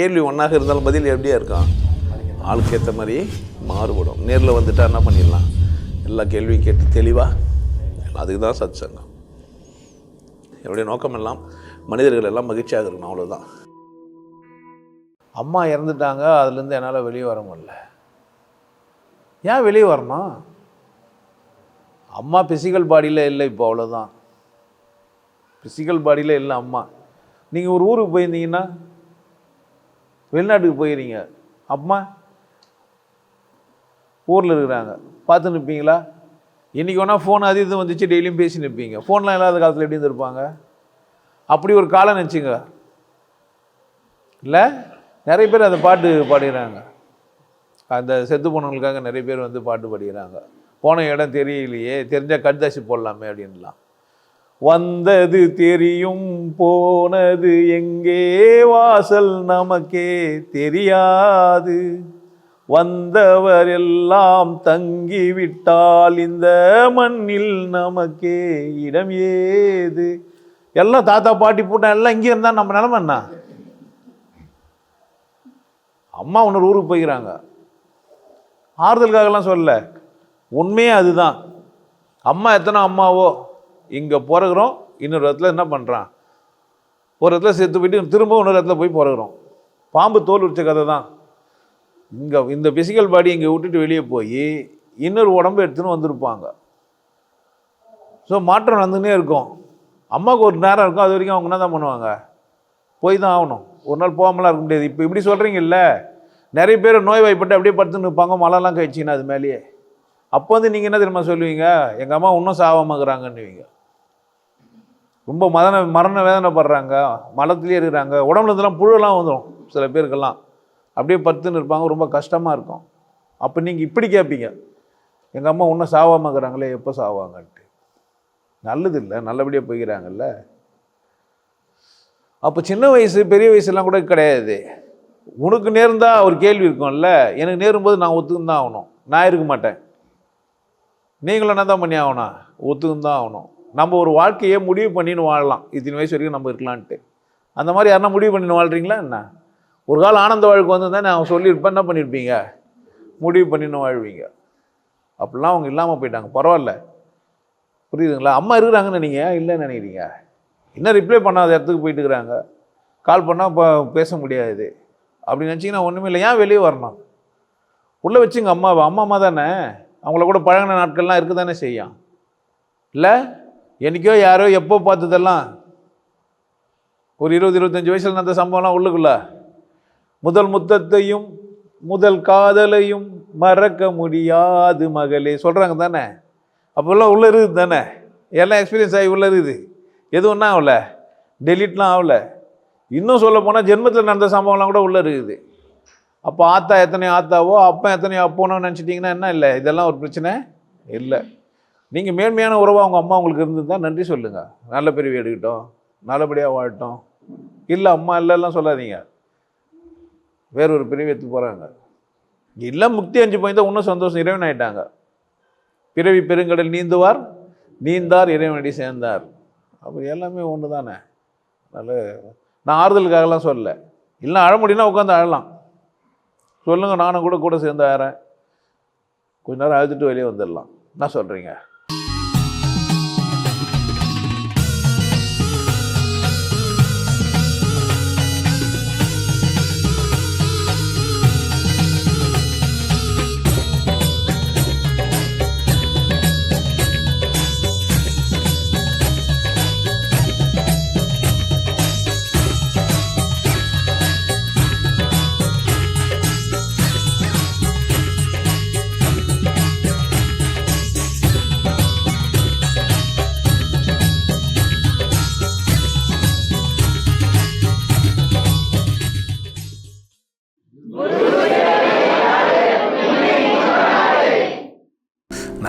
கேள்வி ஒன்றாக இருந்தாலும் பதில் எப்படியா இருக்கும்? ஆளுக்கு ஏற்ற மாதிரி மாறுபடும். நேரில் வந்துட்டால் என்ன பண்ணிடலாம்? எல்லா கேள்வியும் கேட்டு தெளிவாக அதுக்கு தான் சத் சங்கம் என்னுடைய நோக்கம் எல்லாம் மனிதர்கள் எல்லாம் மகிழ்ச்சியாக இருக்கணும் அவ்வளோதான் அம்மா இறந்துட்டாங்க அதுலேருந்து என்னால் வெளியே வர முடியல. ஏன் வெளியே வரணும் அம்மா பிசிக்கல் பாடியில் இல்லை இப்போ அவ்வளோதான் பிசிக்கல் பாடியில் இல்லை அம்மா. நீங்கள் ஒரு ஊருக்கு போயிருந்தீங்கன்னா வெளிநாட்டுக்கு போயிருங்க அம்மா ஊரில் இருக்கிறாங்க. பார்த்து நிற்பீங்களா இன்றைக்கி வேணால் ஃபோன் அது இது வந்துச்சு டெய்லியும் பேசி நிற்பீங்க ஃபோன்லாம் இல்லாத காலத்தில் எப்படி இருந்திருப்பாங்க? அப்படி ஒரு காலம் நினச்சிங்க. இல்லை? நிறைய பேர் அந்த பாட்டு பாடுகிறாங்க அந்த செத்து போனவங்களுக்காக நிறைய பேர் வந்து பாட்டு பாடுகிறாங்க போன இடம் தெரியலையே தெரிஞ்சால் கட்தாசி போடலாமே அப்படின்லாம் வந்தது தெரியும் போனது எங்கே? வாசல் நமக்கே தெரியாது. வந்தவர் எல்லாம் தங்கிவிட்டால் இந்த மண்ணில் நமக்கே இடம் ஏது? எல்லாம் தாத்தா பாட்டி போட்டா எல்லாம் இங்கே இருந்தால் நம்ம நிலமை என்ன? அம்மா இன்னொரு ஊருக்கு போய்க்கிறாங்க. ஆறுதலுக்காகலாம் சொல்லலை. உண்மையே அதுதான். அம்மா எத்தனை அம்மாவோ இங்கே பிறகுறோம் இன்னொரு இடத்துல என்ன பண்ணுறான் ஒரு இடத்துல செத்து போயிட்டு திரும்ப இன்னொரு இடத்துல போய் பிறகுறோம் பாம்பு தோல் உரிச்ச கதை தான். இங்கே இந்த பிசிக்கல் பாடி இங்கே விட்டுட்டு வெளியே போய் இன்னொரு உடம்பு எடுத்துன்னு வந்திருப்பாங்க. ஸோ மாற்றம் வந்துன்னே இருக்கும். அம்மாவுக்கு ஒரு நேரம் இருக்கும் அது வரைக்கும் அவங்க என்ன தான் பண்ணுவாங்க? போய் தான் ஆகணும். ஒரு நாள் போகாமலாம் இருக்க முடியாது. இப்போ இப்படி சொல்கிறீங்கல்ல நிறைய பேர் நோய் வாய்ப்பட்டு அப்படியே படுத்து நிற்பாங்க மழைலாம் கழிச்சிங்கன்னா அது மேலேயே. அப்போ வந்து நீங்கள் என்ன தெரியுமா சொல்லுவீங்க? எங்கள் அம்மா இன்னும் சாவாமக்கிறாங்கன்னுவீங்க ரொம்ப மதன மரண வேதனைப்படுறாங்க மலத்துலேயே இருக்கிறாங்க உடம்புல இருந்தெல்லாம் புழுலாம் வந்துடும் சில பேருக்கெல்லாம். அப்படியே படுத்துன்னு இருப்பாங்க ரொம்ப கஷ்டமாக இருக்கும். அப்போ நீங்கள் இப்படி கேட்பீங்க எங்கள் அம்மா ஒன்றும் சாவாமல் இருக்கிறாங்களே எப்போ சாவாங்கன்ட்டு. நல்லது இல்லை நல்லபடியாக போய்கிறாங்கல்ல அப்போ சின்ன வயசு பெரிய வயசுலாம் கூட கிடையாது. உனக்கு நேர்ந்தால் ஒரு கேள்வி இருக்கும்ல. எனக்கு நேரும்போது நான் ஒத்துக்குன்னு தான் ஆகணும். நான் இருக்க மாட்டேன். நீங்களும் என்ன தான் பண்ணி ஆகணும்? ஒத்துக்குன்னு தான் ஆகணும். நம்ம ஒரு வாழ்க்கையை முடிவு பண்ணின்னு வாழலாம். இத்தனை வயசு வரைக்கும் நம்ம இருக்கலான்ட்டு அந்த மாதிரி யாருன்னா முடிவு பண்ணின்னு வாழ்கிறீங்களா என்ன? ஒரு காலம் ஆனந்த வாழ்க்கை வந்திருந்தா நான் சொல்லியிருப்பேன். என்ன பண்ணியிருப்பீங்க? முடிவு பண்ணின்னு வாழ்வீங்க. அப்படிலாம் அவங்க இல்லாமல் போயிட்டாங்க. பரவாயில்ல. புரியுதுங்களா? அம்மா இருக்கிறாங்கன்னு நீங்கள் இல்லைன்னு நினைக்கிறீங்க? இன்னும் ரிப்ளை பண்ணாத இடத்துக்கு போயிட்டு இருக்கிறாங்க. கால் பண்ணால் இப்போ பேச முடியாது. அப்படி நினச்சிங்கன்னா ஒன்றுமே இல்லை. ஏன் வெளியே வரணும்? உள்ளே வச்சுங்க அம்மாவை. அம்மா அம்மா தானே. அவங்கள கூட பழகின நாட்கள்லாம் இருக்க தானே செய்யும். இல்லை? என்றைக்கோ யாரோ எப்போ பார்த்ததெல்லாம்? ஒரு இருபது இருபத்தஞ்சி வயசில் நடந்த சம்பவம்லாம் உள்ளுக்குள்ள. முதல் முத்தத்தையும் முதல் காதலையும் மறக்க முடியாது மகளே. சொல்கிறாங்க தானே? அப்போல்லாம் உள்ளே இருக்குது தானே? எல்லாம் எக்ஸ்பீரியன்ஸ் ஆகி உள்ளே இருக்குது. எதுவும் ஆகல. டெலிட்லாம் ஆகல. இன்னும் சொல்ல போனால் ஜென்மத்தில் நடந்த சம்பவம்லாம் கூட உள்ளே இருக்குது. அப்போ ஆத்தா எத்தனையோ ஆத்தாவோ அப்பா எத்தனையோ அப்போனோ நினச்சிட்டிங்கன்னா என்ன இல்லை? இதெல்லாம் ஒரு பிரச்சனை இல்லை. நீங்கள் மேன்மையான உறவாக அவங்க அம்மா உங்களுக்கு இருந்திருந்தால் நன்றி சொல்லுங்கள் நல்ல பிரிவு எடுக்கட்டும். நல்லபடியாக வாழட்டும். இல்லை அம்மா இல்லைலாம் சொல்லாதீங்க. வேற ஒரு பிரிவு எடுத்து போகிறாங்க இல்லை முக்தி அஞ்சு போயிருந்தால் இன்னும் சந்தோஷம். இறைவன் ஆயிட்டாங்க. பிறவி பெருங்கடல் நீந்துவார். நீந்தார் இறைவனடி சேர்ந்தார். அப்போ எல்லாமே ஒன்று தானே அதனால் நான் ஆறுதலுக்காகலாம் சொல்லலை. இல்லை அழ முடியும்னா உட்காந்து அழலாம் சொல்லுங்கள் நானும் கூட கூட சேர்ந்து ஆறேன். கொஞ்ச நேரம் அழுதுட்டு வெளியே வந்துடலாம். என்ன சொல்கிறீங்க